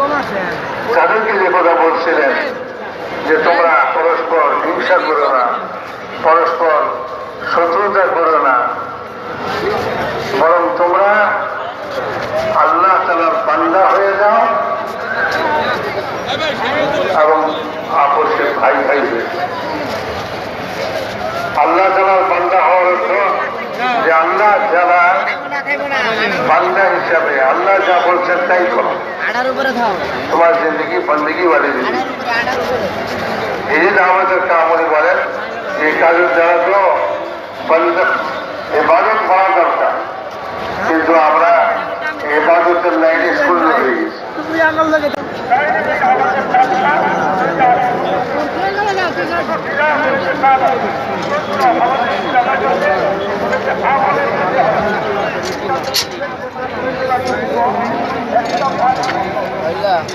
মধ্যে তাদেরকে যে কথা বলছিলেন যে তোমরা পরস্পর হিংসা করো না, পরস্পর শত্রুতা করো না, বরং তোমরা আল্লাহ তালার বান্দা হয়ে যাও এবং আপসে ভাই ভাই হয়ে। আল্লাহ তালার বান্দা হওয়ার অর্থ যে আল্লাহ যারা বান্দা হিসাবে, আল্লাহ যা বলছেন তাই করো আড়ার উপরে থাও তোমার জিন্দগি বন্দগি বাড়ি দিবি আড়ার উপরে আড়ার উপরে এই যে আমাদের কামড়ে বলেন এই কাজের দ্বারা তো বন্দা এবাদত করা দরকার কিন্তু আমরা এবাদতের লাইনে স্কুল হয়ে গেছি Yeah.